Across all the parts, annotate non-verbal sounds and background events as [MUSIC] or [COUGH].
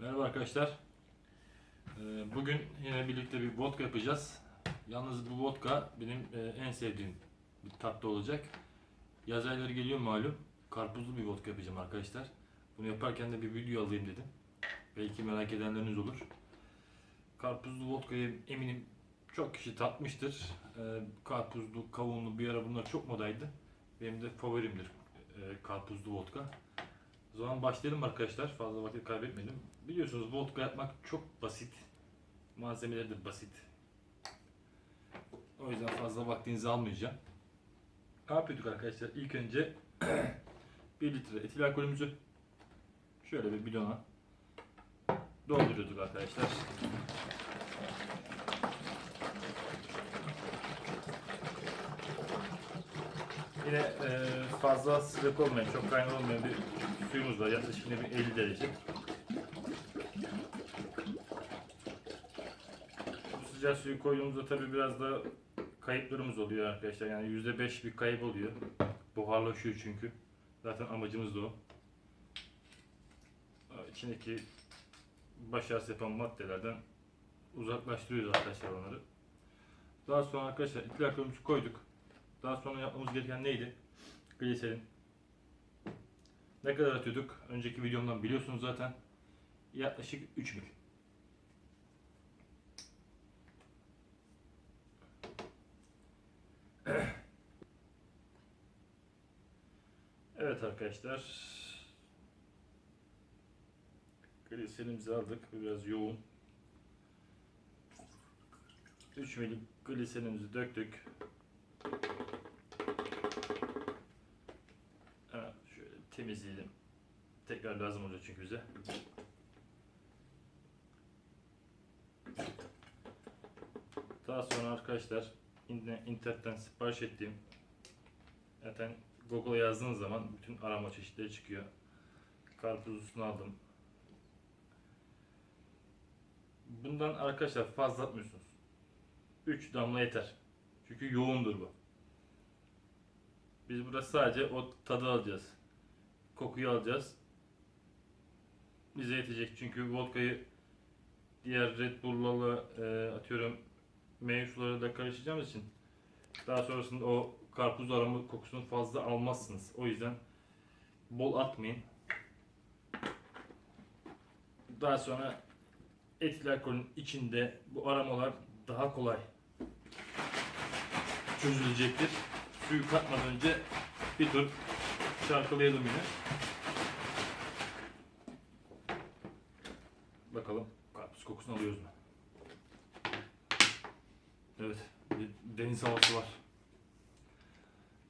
Merhaba arkadaşlar. Ee, Bugün yine birlikte bir vodka yapacağız. Yalnız bu vodka benim e, en sevdiğim bir tatlı olacak. Yaz ayları geliyor malum. Karpuzlu bir vodka yapacağım arkadaşlar. Bunu yaparken de bir video alayım dedim. Belki merak edenleriniz olur. Karpuzlu vodkayı eminim çok kişi tatmıştır. Ee, Karpuzlu, kavunlu bir ara bunlar çok modaydı. Benim de favorimdir e, karpuzlu vodka. O zaman başlayalım arkadaşlar. Fazla vakit kaybetmedim. Biliyorsunuz vodka yapmak çok basit. Malzemeleri de basit. O yüzden fazla vaktinizi almayacağım. Ne yapıyorduk arkadaşlar? İlk önce [CLEARS THROAT] 1 litre etil alkolümüzü şöyle bir bidona dolduruyorduk arkadaşlar. Yine fazla sıcak olmayan, çok kaynar olmayan bir suyumuz var. Yaklaşık bir 50 derece. Bu sıcak suyu koyduğumuzda tabi biraz da kayıplarımız oluyor arkadaşlar. Yani %5 bir kayıp oluyor. Buharlaşıyor çünkü. Zaten amacımız da o. İçindeki baş ağrısı yapan maddelerden uzaklaştırıyoruz arkadaşlar onları. Daha sonra arkadaşlar itil alkolümüzü koyduk. Daha sonra yapmamız gereken neydi? Gliserin. Ne kadar atıyorduk? Önceki videomdan biliyorsunuz zaten. Yaklaşık 3 mil. Evet arkadaşlar. Gliserimizi aldık. Biraz yoğun. 3 milim gliserimizi döktük. Temizleyelim. Tekrar lazım olacak çünkü bize. Daha sonra arkadaşlar internetten sipariş ettiğim zaten Google'a yazdığınız zaman bütün arama çeşitleri çıkıyor. Karpuzlusunu aldım. Bundan arkadaşlar fazla atmıyorsunuz. 3 damla yeter. Çünkü yoğundur bu. Biz burada sadece o tadı alacağız. Kokuyu alacağız. Bize yetecek çünkü vodkayı diğer Red Bull'larla e, atıyorum meyve da karıştıracağımız için daha sonrasında o karpuz aromu kokusunu fazla almazsınız. O yüzden bol atmayın. Daha sonra etil alkolün içinde bu aromalar daha kolay çözülecektir. Suyu katmadan önce bir tur çarpılayalım yine. Bakalım karpuz kokusunu alıyoruz mu? Evet, deniz havası var.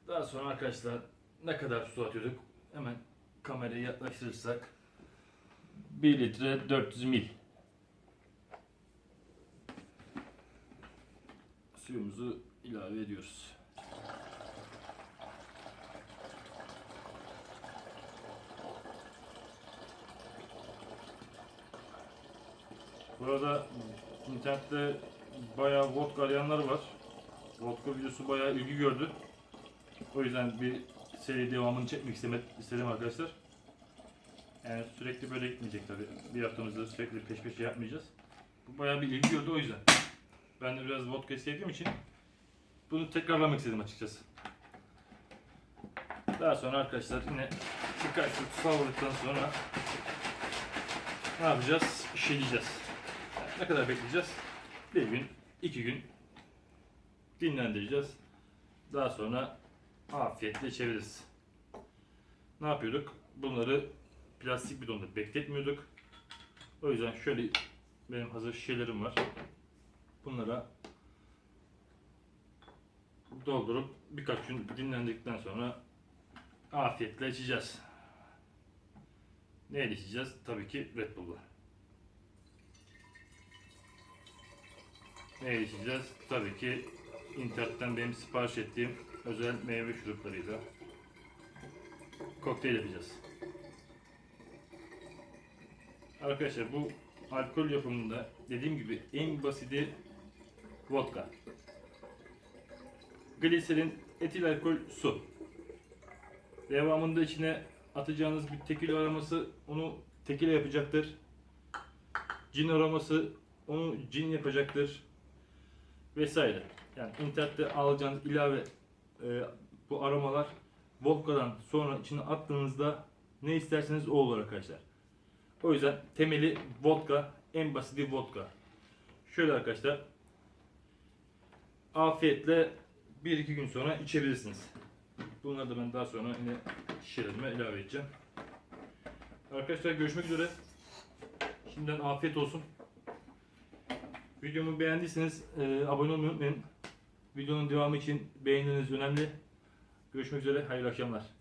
Daha sonra arkadaşlar ne kadar su atıyorduk? Hemen kamerayı yaklaştırırsak 1 litre 400 mil suyumuzu ilave ediyoruz. Bu arada internette bayağı vodka arayanlar var. Vodka videosu bayağı ilgi gördü. O yüzden bir seri devamını çekmek istedim, arkadaşlar. Yani sürekli böyle gitmeyecek tabi. Bir haftamızda sürekli peş peşe yapmayacağız. Bu bayağı bir ilgi gördü o yüzden. Ben de biraz vodka sevdiğim için bunu tekrarlamak istedim açıkçası. Daha sonra arkadaşlar yine birkaç tur savurduktan sonra ne yapacağız? Şişeleyeceğiz. Ne kadar bekleyeceğiz? Bir gün, iki gün dinlendireceğiz. Daha sonra afiyetle içebiliriz. Ne yapıyorduk? Bunları plastik bidonda bekletmiyorduk. O yüzden şöyle benim hazır şişelerim var. Bunlara doldurup birkaç gün dinlendikten sonra afiyetle içeceğiz. Neyle içeceğiz? Tabii ki Red Bull'la. Neyle içeceğiz? Tabii ki internetten benim sipariş ettiğim özel meyve şuruplarıyla kokteyl yapacağız. Arkadaşlar bu alkol yapımında dediğim gibi en basiti vodka. Gliserin, etil alkol, su. Devamında içine atacağınız bir tekil aroması onu tekile yapacaktır. cin aroması onu cin yapacaktır vesaire. Yani internette alacağınız ilave e, bu aromalar vodka'dan sonra içine attığınızda ne isterseniz o olur arkadaşlar. O yüzden temeli vodka, en basiti vodka. Şöyle arkadaşlar afiyetle 1-2 gün sonra içebilirsiniz. Bunları da ben daha sonra yine şişelerime ilave edeceğim. Arkadaşlar görüşmek üzere. Şimdiden afiyet olsun. Videomu beğendiyseniz e, abone olmayı unutmayın. Videonun devamı için beğeniniz önemli. Görüşmek üzere. Hayırlı akşamlar.